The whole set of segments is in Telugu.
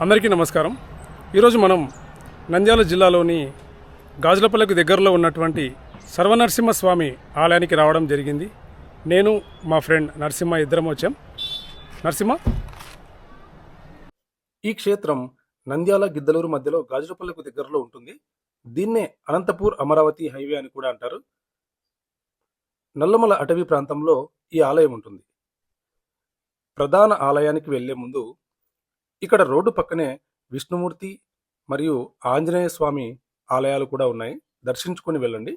అందరికీ నమస్కారం. ఈరోజు మనం నంద్యాల జిల్లాలోని గాజులపల్లికి దగ్గరలో ఉన్నటువంటి సర్వనరసింహస్వామి ఆలయానికి రావడం జరిగింది. నేను మా ఫ్రెండ్ నరసింహ ఇద్దరం వచ్చాం. నరసింహ? ఈ క్షేత్రం నంద్యాల గిద్దలూరు మధ్యలో గాజులపల్లికి దగ్గరలో ఉంటుంది. దీన్నే అనంతపూర్ అమరావతి హైవే అని కూడా అంటారు. నల్లమల అటవీ ప్రాంతంలో ఈ ఆలయం ఉంటుంది. ప్రధాన ఆలయానికి వెళ్ళే ముందు ఇక్కడ రోడ్డు పక్కనే విష్ణుమూర్తి మరియు ఆంజనేయ స్వామి ఆలయాలు కూడా ఉన్నాయి. దర్శించుకొని వెళ్ళండి.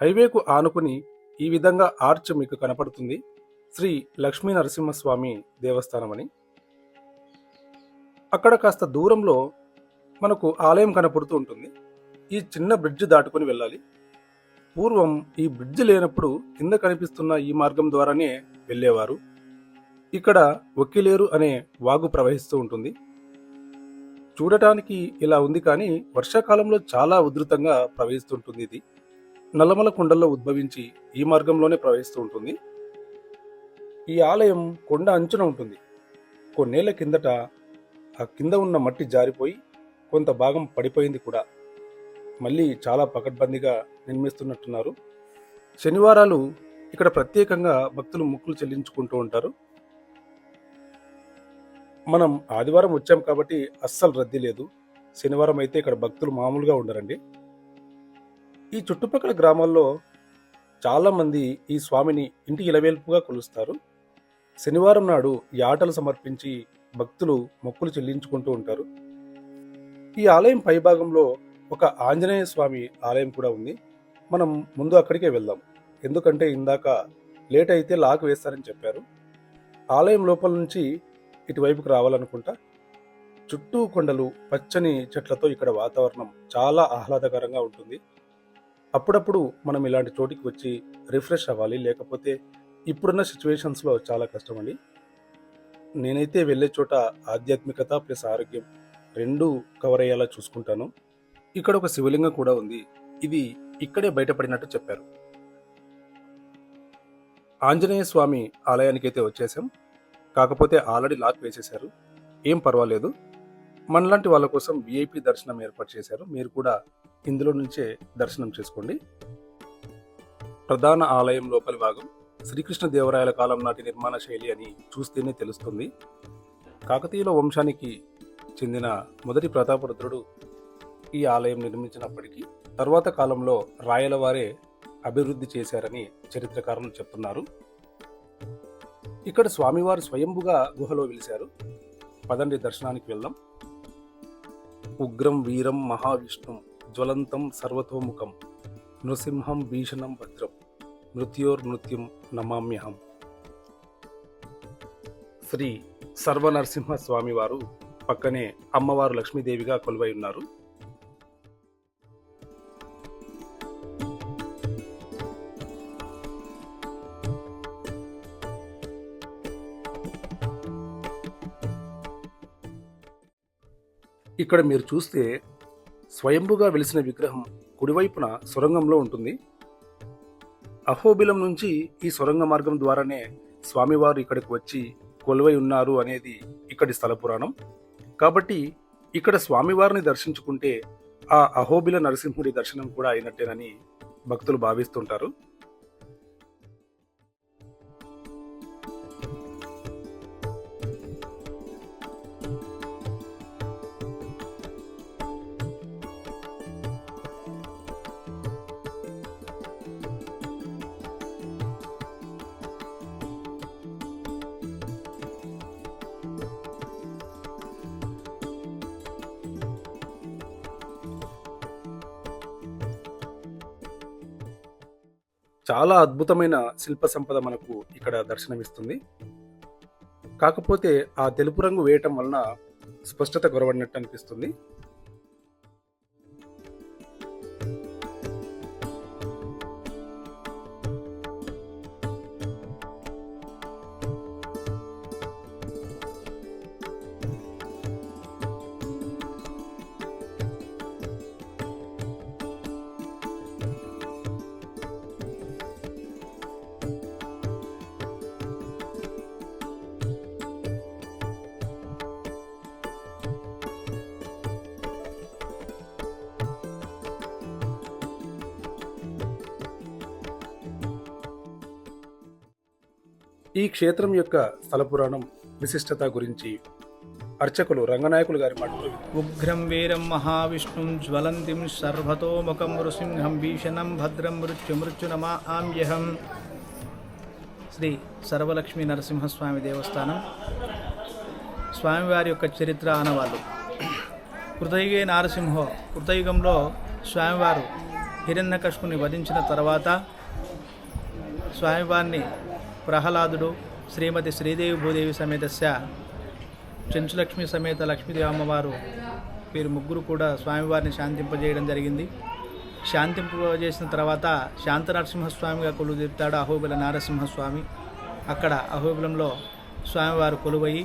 హైవేకు ఆనుకుని ఈ విధంగా ఆర్చ్ మీకు కనపడుతుంది. శ్రీ లక్ష్మీ నరసింహస్వామి దేవస్థానం అని అక్కడ కాస్త దూరంలో మనకు ఆలయం కనపడుతూ ఉంటుంది. ఈ చిన్న బ్రిడ్జ్ దాటుకొని వెళ్ళాలి. పూర్వం ఈ బ్రిడ్జ్ లేనప్పుడు కింద కనిపిస్తున్న ఈ మార్గం ద్వారానే వెళ్ళేవారు. ఇక్కడ ఒక్కిలేరు అనే వాగు ప్రవహిస్తూ ఉంటుంది. చూడటానికి ఇలా ఉంది కానీ వర్షాకాలంలో చాలా ఉధృతంగా ప్రవహిస్తుంటుంది ఇది. నల్లమల కొండల్లో ఉద్భవించి ఈ మార్గంలోనే ప్రవహిస్తూ ఉంటుంది. ఈ ఆలయం కొండ అంచున ఉంటుంది. కొన్నేళ్ళ కిందట ఆ కింద ఉన్న మట్టి జారిపోయి కొంత భాగం పడిపోయింది కూడా. మళ్ళీ చాలా పకడ్బందీగా నిర్మిస్తున్నట్టున్నారు. శనివారాలు ఇక్కడ ప్రత్యేకంగా భక్తులు మొక్కులు చెల్లించుకుంటూ ఉంటారు. మనం ఆదివారం వచ్చాం కాబట్టి అస్సలు రద్దీ లేదు. శనివారం అయితే ఇక్కడ భక్తులు మామూలుగా ఉండరండి. ఈ చుట్టుపక్కల గ్రామాల్లో చాలామంది ఈ స్వామిని ఇంటి ఇలవేల్పుగా కొలుస్తారు. శనివారం నాడు ఈ ఆటలు సమర్పించి భక్తులు మొక్కులు చెల్లించుకుంటూ ఉంటారు. ఈ ఆలయం పైభాగంలో ఒక ఆంజనేయ స్వామి ఆలయం కూడా ఉంది. మనం ముందు అక్కడికే వెళ్దాం. ఎందుకంటే ఇందాక లేట్ అయితే లాక్ వేస్తారని చెప్పారు. ఆలయం లోపల నుంచి ఇటువైపుకి రావాలనుకుంటా. చుట్టూ కొండలు పచ్చని చెట్లతో ఇక్కడ వాతావరణం చాలా ఆహ్లాదకరంగా ఉంటుంది. అప్పుడప్పుడు మనం ఇలాంటి చోటికి వచ్చి రిఫ్రెష్ అవ్వాలి. లేకపోతే ఇప్పుడున్న సిచ్యువేషన్స్లో చాలా కష్టమండి. నేనైతే వెళ్ళే చోట ఆధ్యాత్మికత ప్లస్ ఆరోగ్యం రెండూ కవర్ అయ్యేలా చూసుకుంటాను. ఇక్కడ ఒక శివలింగం కూడా ఉంది. ఇది ఇక్కడే బయటపడినట్టు చెప్పారు. ఆంజనేయ స్వామి ఆలయానికైతే వచ్చేసాం కాకపోతే ఆల్రెడీ లాక్ వేసేశారు. ఏం పర్వాలేదు. మనలాంటి వాళ్ళ కోసం విఐపి దర్శనం ఏర్పాటు చేశారు. మీరు కూడా ఇందులో నుంచే దర్శనం చేసుకోండి. ప్రధాన ఆలయం లోపలి భాగం శ్రీకృష్ణ దేవరాయల కాలం నాటి నిర్మాణ శైలి అని చూస్తేనే తెలుస్తుంది. కాకతీయుల వంశానికి చెందిన మొదటి ప్రతాపరుద్రుడు ఈ ఆలయం నిర్మించినప్పటికీ తరువాత కాలంలో రాయల వారే అభివృద్ధి చేశారని చరిత్రకారులు చెప్తున్నారు. ఇక్కడ స్వామివారు స్వయంభుగా గుహలో వెలిశారు. పదండి దర్శనానికి వెళ్దాం. ఉగ్రం వీరం మహావిష్ణుం జ్వలంతం సర్వతోముఖం నృసింహం భీషణం భద్రం మృత్యోర్మృత్యుం నమామ్యహం. శ్రీ సర్వనరసింహ స్వామివారు పక్కనే అమ్మవారు లక్ష్మీదేవిగా కొలువై ఉన్నారు. ఇక్కడ మీరు చూస్తే స్వయంభుగా వెలిసిన విగ్రహం కుడివైపున సొరంగంలో ఉంటుంది. అహోబిలం నుంచి ఈ సొరంగ మార్గం ద్వారానే స్వామివారు ఇక్కడికి వచ్చి కొలువై ఉన్నారు అనేది ఇక్కడి స్థల పురాణం. కాబట్టి ఇక్కడ స్వామివారిని దర్శించుకుంటే ఆ అహోబిల నరసింహుడి దర్శనం కూడా అయినట్టేనని భక్తులు భావిస్తుంటారు. చాలా అద్భుతమైన శిల్ప సంపద మనకు ఇక్కడ దర్శనమిస్తుంది. కాకపోతే ఆ తెలుపు రంగు వేయటం వలన స్పష్టత కొరవడినట్టు అనిపిస్తుంది. ఈ క్షేత్రం యొక్క స్థల పురాణం విశిష్టత గురించి అర్చకులు రంగనాయకులు గారి మాటలు ఉగ్రం వీరం మహావిష్ణుం జ్వలంతిం సర్వతోముఖం నృసింహం భీషణం భద్రం మృత్యుమృత్యునమా ఆమ్యహం శ్రీ సర్వలక్ష్మి నరసింహస్వామి దేవస్థానం. స్వామివారి యొక్క చరిత్ర ఆనవాళ్ళు. కృతయుగే నారసింహో కృతయుగంలో స్వామివారు హిరణ్యకష్కుని వధించిన తర్వాత స్వామివారిని ప్రహ్లాదుడు శ్రీమతి శ్రీదేవి భూదేవి సమేతస్య చెంచులక్ష్మి సమేత లక్ష్మీదేవి అమ్మవారు వీరు ముగ్గురు కూడా స్వామివారిని శాంతింపజేయడం జరిగింది. శాంతింపజేసిన తర్వాత శాంత నరసింహస్వామిగా కొలువు తీర్తాడు అహోబిల నారసింహస్వామి. అక్కడ అహోబిలంలో స్వామివారు కొలువయి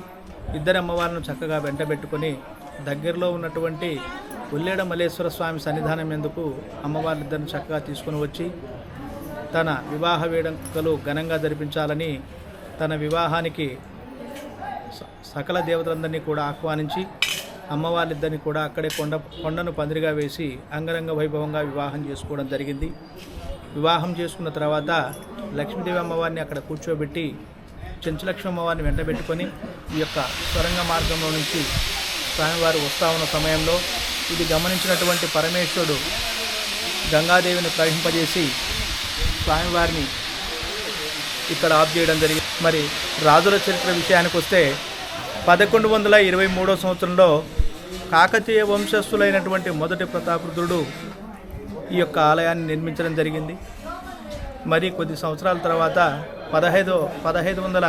ఇద్దరు అమ్మవారిని చక్కగా వెంటబెట్టుకొని దగ్గరలో ఉన్నటువంటి ఉల్లేడ మల్లేశ్వర స్వామి సన్నిధానం ఎందుకు అమ్మవారిద్దరిని చక్కగా తీసుకొని వచ్చి తన వివాహ వేడుకలు ఘనంగా జరిపించాలని తన వివాహానికి స- సకల దేవతలందరినీ కూడా ఆహ్వానించి అమ్మవారిద్దరిని కూడా అక్కడే కొండ కొండను పందిరిగా వేసి అంగరంగ వైభవంగా వివాహం చేసుకోవడం జరిగింది. వివాహం చేసుకున్న తర్వాత లక్ష్మీదేవి అమ్మవారిని అక్కడ కూర్చోబెట్టి చెంచులక్ష్మి అమ్మవారిని వెంటబెట్టుకొని ఈ యొక్క సొరంగ మార్గంలో నుంచి స్వామివారు వస్తా ఉన్న సమయంలో ఇది గమనించినటువంటి పరమేశ్వరుడు గంగాదేవిని ప్రవహింపజేసి స్వామివారిని ఇక్కడ ఆఫ్ చేయడం జరిగింది. మరి రాజుల చరిత్ర విషయానికి వస్తే పదకొండు వందల ఇరవై మూడో సంవత్సరంలో కాకతీయ వంశస్థులైనటువంటి మొదటి ప్రతాపరుద్రుడు ఈ యొక్క ఆలయాన్ని నిర్మించడం జరిగింది. మరి కొద్ది సంవత్సరాల తర్వాత పదహైదో పదహైదు వందల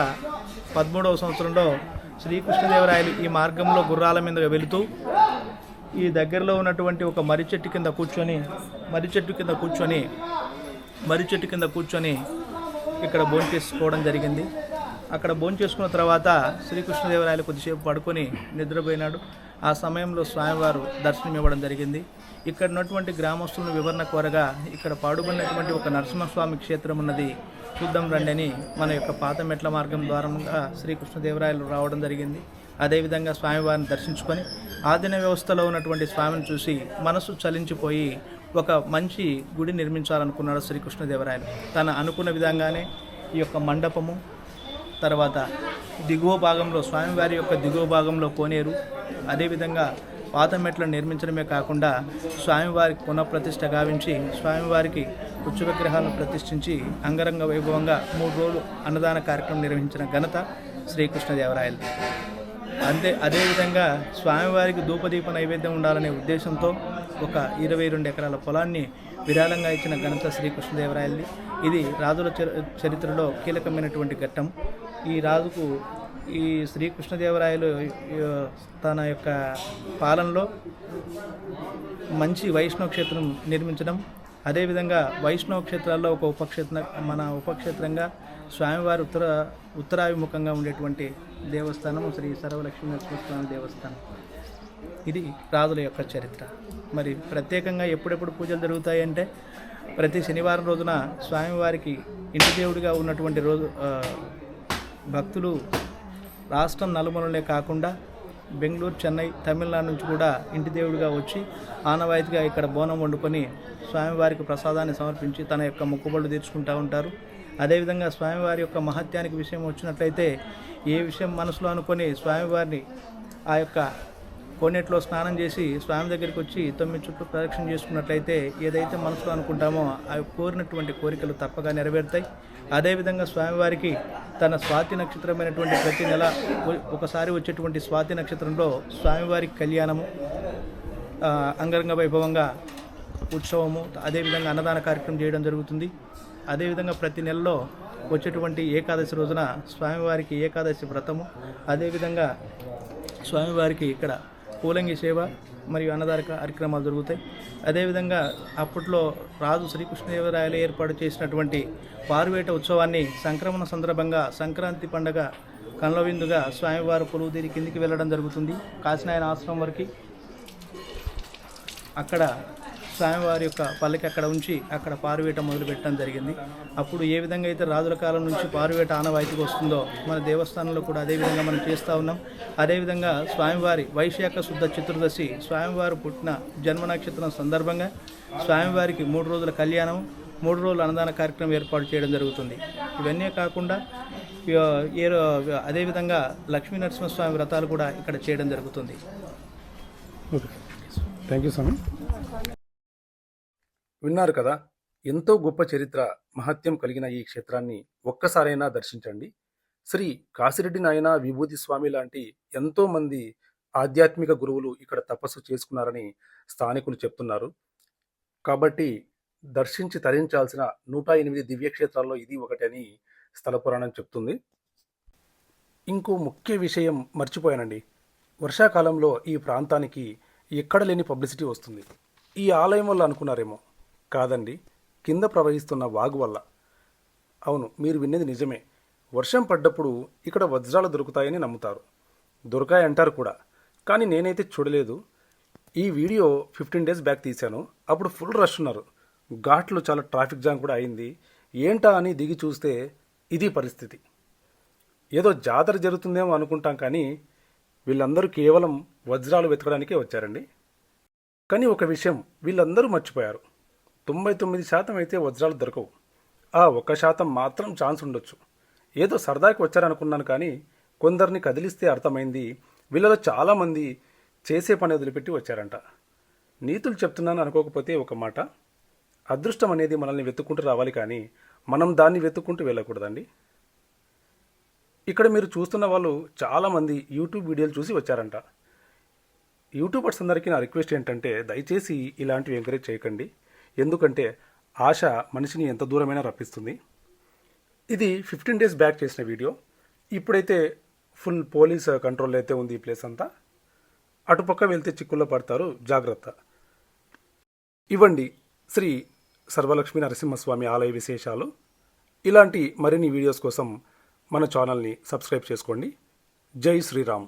పదమూడవ సంవత్సరంలో శ్రీకృష్ణదేవరాయలు ఈ మార్గంలో గుర్రాల మీద వెళుతూ ఈ దగ్గరలో ఉన్నటువంటి ఒక మర్రి చెట్టు కింద కూర్చొని మర్రి చెట్టు కింద కూర్చొని మర్రి చెట్టు కింద కూర్చొని ఇక్కడ భోంచేసుకోవడం జరిగింది. అక్కడ భోంచేసుకున్న తర్వాత శ్రీకృష్ణదేవరాయలు కొద్దిసేపు పడుకొని నిద్రపోయినాడు. ఆ సమయంలో స్వామివారు దర్శనం ఇవ్వడం జరిగింది. ఇక్కడ ఉన్నటువంటి గ్రామస్తులను వివరణ కోరగా ఇక్కడ పాడుబడినటువంటి ఒక నరసింహస్వామి క్షేత్రం ఉన్నది. చూద్దాం రండి అని మన యొక్క పాత మెట్ల మార్గం ద్వారంగా శ్రీకృష్ణదేవరాయలు రావడం జరిగింది. అదేవిధంగా స్వామివారిని దర్శించుకొని ఆదిన వ్యవస్థలో ఉన్నటువంటి స్వామిని చూసి మనసు చలించిపోయి ఒక మంచి గుడి నిర్మించాలనుకున్నాడు శ్రీకృష్ణదేవరాయలు. తన అనుకున్న విధంగానే ఈ యొక్క మండపము తర్వాత దిగువ భాగంలో స్వామివారి యొక్క దిగువ భాగంలో కోనేరు అదేవిధంగా పాత మెట్లను నిర్మించడమే కాకుండా స్వామివారికి పునఃప్రతిష్ఠ గావించి స్వామివారికి ఉచ్చు విగ్రహాలను ప్రతిష్ఠించి అంగరంగ వైభవంగా మూడు రోజులు అన్నదాన కార్యక్రమం నిర్వహించిన ఘనత శ్రీకృష్ణదేవరాయలు అంతే అదేవిధంగా స్వామివారికి ధూపదీప నైవేద్యం ఉండాలనే ఉద్దేశంతో ఒక ఇరవై రెండు ఎకరాల పొలాన్ని విరాళంగా ఇచ్చిన ఘనత శ్రీకృష్ణదేవరాయలది ఇది రాజుల చరి- చరిత్రలో కీలకమైనటువంటి ఘట్టం. ఈ రాజుకు ఈ శ్రీకృష్ణదేవరాయలు తన యొక్క పాలనలో మంచి వైష్ణవ క్షేత్రం నిర్మించడం అదేవిధంగా వైష్ణవ క్షేత్రాల్లో ఒక ఉపక్షేత్ర మన ఉపక్షేత్రంగా స్వామివారి ఉత్తర ఉత్తరాభిముఖంగా ఉండేటువంటి దేవస్థానం శ్రీ సర్వలక్ష్మీ నరసింహస్వామి దేవస్థానం. ఇది రాజుల యొక్క చరిత్ర. మరి ప్రత్యేకంగా ఎప్పుడెప్పుడు పూజలు జరుగుతాయి అంటే ప్రతి శనివారం రోజున స్వామివారికి ఇంటి దేవుడిగా ఉన్నటువంటి రోజు భక్తులు రాష్ట్రం నలుమూలలే కాకుండా బెంగళూరు చెన్నై తమిళనాడు నుంచి కూడా ఇంటి దేవుడిగా వచ్చి ఆనవాయితీగా ఇక్కడ బోనం వండుకొని స్వామివారికి ప్రసాదాన్ని సమర్పించి తన యొక్క మొక్కుబళ్ళు తీర్చుకుంటూ ఉంటారు. అదేవిధంగా స్వామివారి యొక్క మహత్యానికి విషయం వచ్చినట్లయితే ఏ విషయం మనసులో అనుకొని స్వామివారిని ఆ యొక్క కోనేటిలో స్నానం చేసి స్వామి దగ్గరికి వచ్చి తొమ్మిది చుట్టూ ప్రదక్షిణ చేసుకున్నట్లయితే ఏదైతే మనసులో అనుకుంటామో అవి కోరినటువంటి కోరికలు తప్పగా నెరవేరుతాయి. అదేవిధంగా స్వామివారికి తన స్వాతి నక్షత్రమైనటువంటి ప్రతి నెల ఒకసారి వచ్చేటువంటి స్వాతి నక్షత్రంలో స్వామివారికి కళ్యాణము అంగరంగ వైభవంగా ఉత్సవము అదేవిధంగా అన్నదాన కార్యక్రమం చేయడం జరుగుతుంది. అదేవిధంగా ప్రతి నెలలో వచ్చేటువంటి ఏకాదశి రోజున స్వామివారికి ఏకాదశి వ్రతము అదేవిధంగా స్వామివారికి ఇక్కడ పూలంగి సేవ మరియు అన్నదార కార్యక్రమాలు జరుగుతాయి. అదేవిధంగా అప్పట్లో రాజు శ్రీకృష్ణదేవరాయలు ఏర్పాటు చేసినటువంటి పారువేట ఉత్సవాన్ని సంక్రమణ సందర్భంగా సంక్రాంతి పండగ కన్లవిందుగా స్వామివారు పొలువుదీరి కిందికి వెళ్ళడం జరుగుతుంది. కాశీనాయన ఆశ్రమం వరకు అక్కడ స్వామివారి యొక్క పల్లకి అక్కడ ఉంచి అక్కడ పారువేట మొదలు పెట్టడం జరిగింది. అప్పుడు ఏ విధంగా అయితే రాజుల కాలం నుంచి పారువేట ఆనవాయితీకి వస్తుందో మన దేవస్థానంలో కూడా అదే విధంగా మనం చేస్తూ ఉన్నాం. అదేవిధంగా స్వామివారి వైశాఖ శుద్ధ చతుర్దశి స్వామివారు పుట్టిన జన్మ నక్షత్రం సందర్భంగా స్వామివారికి మూడు రోజుల కళ్యాణం మూడు రోజుల అన్నదాన కార్యక్రమం ఏర్పాటు చేయడం జరుగుతుంది. ఇవన్నీ కాకుండా ఏ రో- అదేవిధంగా లక్ష్మీ నరసింహస్వామి వ్రతాలు కూడా ఇక్కడ చేయడం జరుగుతుంది. ఓకే. థ్యాంక్ యూ స్వామి విన్నారు కదా? ఎంతో గొప్ప చరిత్ర మహత్యం కలిగిన ఈ క్షేత్రాన్ని ఒక్కసారైనా దర్శించండి. శ్రీ కాసిరెడ్డి నాయన విభూతి స్వామి లాంటి ఎంతోమంది ఆధ్యాత్మిక గురువులు ఇక్కడ తపస్సు చేసుకున్నారని స్థానికులు చెప్తున్నారు. కాబట్టి దర్శించి తరించాల్సిన నూట ఎనిమిది దివ్యక్షేత్రాల్లో ఇది ఒకటని స్థల పురాణం చెప్తుంది. ఇంకో ముఖ్య విషయం మర్చిపోయానండి. వర్షాకాలంలో ఈ ప్రాంతానికి ఎక్కడ లేని పబ్లిసిటీ వస్తుంది. ఈ ఆలయం వల్ల అనుకున్నారేమో. కాదండి. కింద ప్రవహిస్తున్న వాగు వల్ల. అవును మీరు విన్నది నిజమే. వర్షం పడ్డప్పుడు ఇక్కడ వజ్రాలు దొరుకుతాయని నమ్ముతారు. దొరకాయంటారు కూడా. కానీ నేనైతే చూడలేదు. ఈ వీడియో ఫిఫ్టీన్ డేస్ బ్యాక్ తీశాను. అప్పుడు ఫుల్ రష్ ఉన్నారు. ఘాట్లు చాలా ట్రాఫిక్ జామ్ కూడా అయింది. ఏంటా అని దిగి చూస్తే ఇది పరిస్థితి. ఏదో జాతర జరుగుతుందేమో అనుకుంటాం కానీ వీళ్ళందరూ కేవలం వజ్రాలు వెతకడానికే వచ్చారండి. కానీ ఒక విషయం వీళ్ళందరూ మర్చిపోయారు. తొంభై తొమ్మిది శాతం అయితే వజ్రాలు దొరకవు. ఆ ఒక్క శాతం మాత్రం ఛాన్స్ ఉండొచ్చు. ఏదో సరదాకి వచ్చారనుకున్నాను కానీ కొందరిని కదిలిస్తే అర్థమైంది వీళ్ళలో చాలామంది చేసే పని వదిలిపెట్టి వచ్చారంట. నీతులు చెప్తున్నాను అనుకోకపోతే ఒక మాట అదృష్టం అనేది మనల్ని వెతుక్కుంటూ రావాలి కానీ మనం దాన్ని వెతుక్కుంటూ వెళ్ళకూడదండి. ఇక్కడ మీరు చూస్తున్న వాళ్ళు చాలామంది యూట్యూబ్ వీడియోలు చూసి వచ్చారంట. యూట్యూబర్స్ అందరికీ నా రిక్వెస్ట్ ఏంటంటే దయచేసి ఇలాంటివి ఎంకరేజ్ చేయకండి. ఎందుకంటే ఆశ మనిషిని ఎంత దూరమైనా రప్పిస్తుంది. ఇది ఫిఫ్టీన్ డేస్ బ్యాక్ చేసిన వీడియో. ఇప్పుడైతే ఫుల్ పోలీస్ కంట్రోల్ అయితే ఉంది ఈ ప్లేస్ అంతా. అటుపక్క వెళ్తే చిక్కుల్లో పడతారు. జాగ్రత్త. ఇవ్వండి శ్రీ సర్వలక్ష్మీ నరసింహస్వామి ఆలయ విశేషాలు. ఇలాంటి మరిన్ని వీడియోస్ కోసం మన ఛానల్ని సబ్స్క్రైబ్ చేసుకోండి. జై శ్రీరామ్.